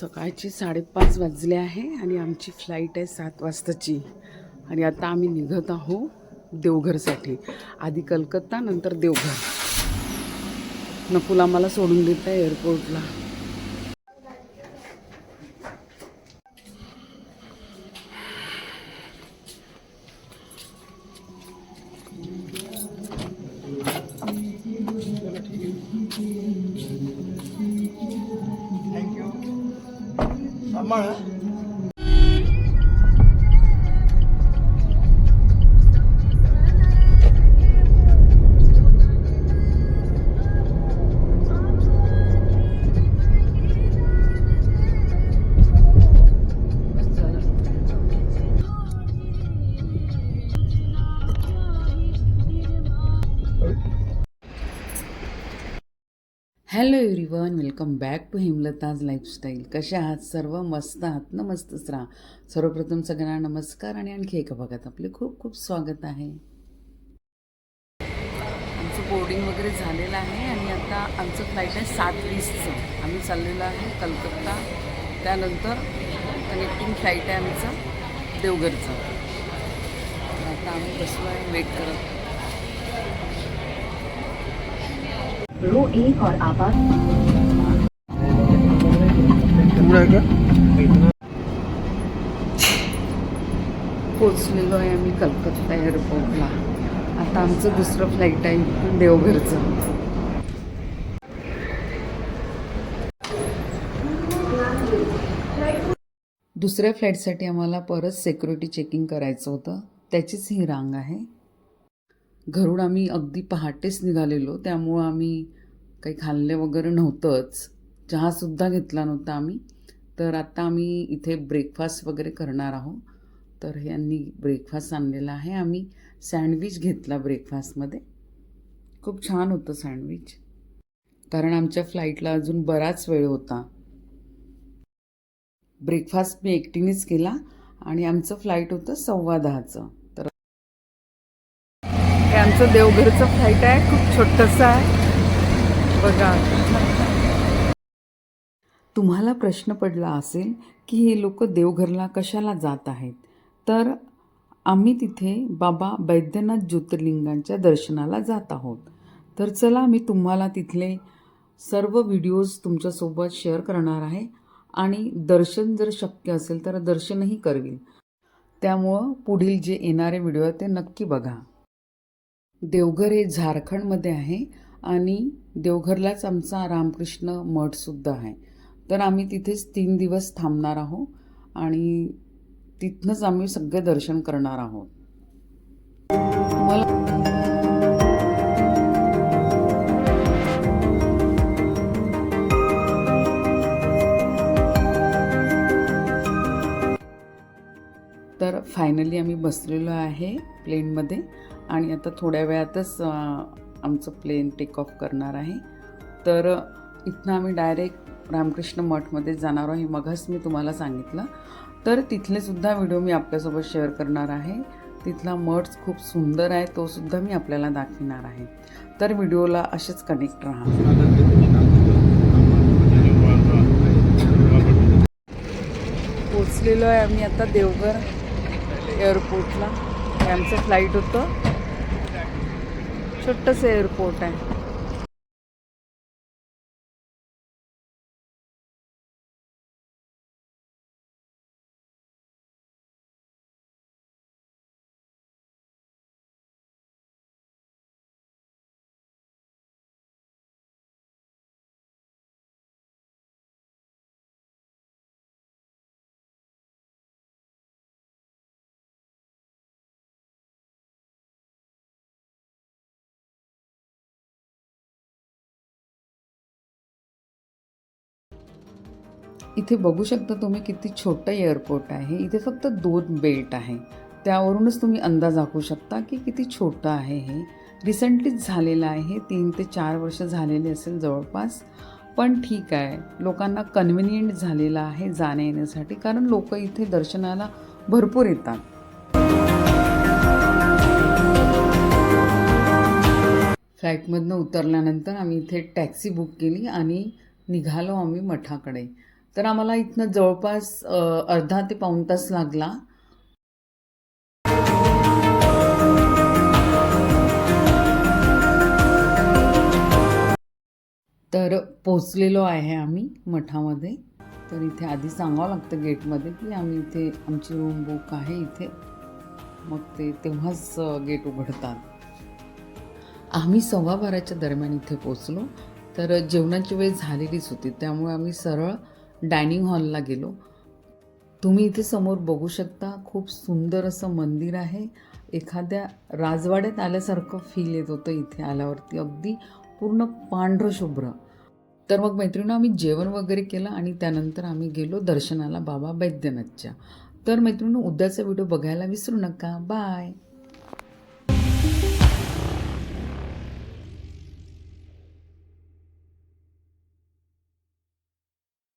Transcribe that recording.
सकाळची साडेपाच वाजले आहे आणि आमची फ्लाईट आहे सात वाजताची. आणि आता आम्ही निघत आहो देवघरसाठी. आधी कलकत्ता नंतर देवघर. नकुल आम्हाला सोडून देत आहे एअरपोर्टला 慢点。hello everyone welcome back to Himlataj lifestyle. कशा आहात? सर्व मस्त आहात? ना मस्तच राहा. सर्वप्रथम सगळ्यांना नमस्कार आणि आणखी एका भागात आपले खूप खूप स्वागत आहे. आमचं बोर्डिंग वगैरे झालेलं आहे आणि आता आमचं फ्लाईट आहे सात वीसचं. आम्ही चाललेलो आहे कलकत्ता. त्यानंतर कनेक्टिंग फ्लाईट आहे आमचं देवघरचं आता आम्ही बसलो आहे वेट करत. रो एक और आपात पोचलेलो आहे आम्ही कलकत्ता एअरपोर्टला. आता आमचं दुसरं फ्लाईट आहे देवघरचं. दुसऱ्या फ्लाईटसाठी आम्हाला परत सिक्युरिटी चेकिंग करायचं होतं. त्याचीच ही रांग आहे. घरून आम्ही अगदी पहाटेच निघालेलो. त्यामुळं आम्ही काही खाल्ले वगैरे नव्हतंच. चहासुद्धा घेतला नव्हता आम्ही. तर आता आम्ही इथे ब्रेकफास्ट वगैरे करणार आहोत. तर यांनी ब्रेकफास्ट आणलेला आहे. आम्ही सँडविच घेतला ब्रेकफास्टमध्ये खूप छान होतं सँडविच कारण आमच्या फ्लाईटला अजून बराच वेळ होता. ब्रेकफास्ट मी एकटीनेच केला आणि आमचं फ्लाईट होतं सव्वा दहाचं. आमचं देवघरचं फ्लाईट आहे. खूप छोटंसं आहे. बघा. तुम्हाला प्रश्न पडला असेल की हे लोक देवघरला कशाला जात आहेत? तर आम्ही तिथे बाबा बैद्यनाथ ज्योतिर्लिंगांच्या दर्शनाला जात आहोत. तर चला मी तुम्हाला तिथले सर्व व्हिडिओज तुमच्यासोबत शेअर करणार आहे. आणि दर्शन जर शक्य असेल तर दर्शनही करवील त्यामुळं पुढील जे येणारे व्हिडिओ आहेत ते नक्की बघा. देवघर हे झारखंडमध्ये आहे आणि देवघरलाच आमचा रामकृष्ण मठसुद्धा आहे. तर आम्ही तिथेच तीन दिवस थांबणार आहोत आणि तिथनंच आम्ही सगळे दर्शन करणार आहोत. मला तर फायनली आम्ही बसलेलो आहे प्लेनमध्ये आणि आता थोड्या वेळातच आमचं प्लेन टेक ऑफ करणार आहे. तर इथनं आम्ही डायरेक्ट रामकृष्ण मठमध्ये जाणार आहे मघाच मी तुम्हाला सांगितलं. तर तिथलेसुद्धा व्हिडिओ मी आपल्यासोबत शेअर करणार आहे. तिथला मठ खूप सुंदर आहे. तोसुद्धा मी आपल्याला दाखविणार आहे. तर व्हिडिओला असेच कनेक्ट राहा. पोचलेलो आहे आम्ही आता देवघर एअरपोर्टला आमचं फ्लाईट होतं. छोटंसं एअरपोर्ट आहे इथे बघू शकता तुम्ही किती छोटं एअरपोर्ट आहे. इथे फक्त दोन बेल्ट आहे. त्यावरूनच तुम्ही अंदाज आखू शकता की किती छोटं आहे हे. रिसेंटलीच झालेलं आहे. तीन ते चार वर्ष झालेले असेल जवळपास. पण ठीक आहे. लोकांना कन्व्हिनियंट झालेलं आहे जाण्या येण्यासाठी. कारण लोक इथे दर्शनाला भरपूर येतात. फ्लाईटमधनं उतरल्यानंतर आम्ही इथे टॅक्सी बुक केली आणि निघालो आम्ही मठाकडे. तर आम्हाला इथनं जवळपास अर्धा ते पाऊण तास लागला. तर पोचलेलो आहे आम्ही मठामध्ये. तर इथे आधी सांगावं लागतं गेटमध्ये की आम्ही इथे आमची रूम बुक आहे इथे. मग ते तेव्हाच गेट उघडतात. आम्ही सव्वा बाराच्या दरम्यान इथे पोचलो तर जेवणाची वेळ झालेलीच होती. त्यामुळे आम्ही सरळ डायनिंग हॉलला गेलो. तुम्ही इथे समोर बघू शकता खूप सुंदर असं मंदिर आहे. एखाद्या राजवाड्यात आल्यासारखं फील येत होतं इथे आल्यावरती. अगदी पूर्ण पांढरं शुभ्र तर मग मैत्रिणी आम्ही जेवण वगैरे केलं आणि त्यानंतर आम्ही गेलो दर्शनाला बाबा बैद्यनाथच्या. तर मैत्रिणी उद्याचा व्हिडिओ बघायला विसरू नका. बाय.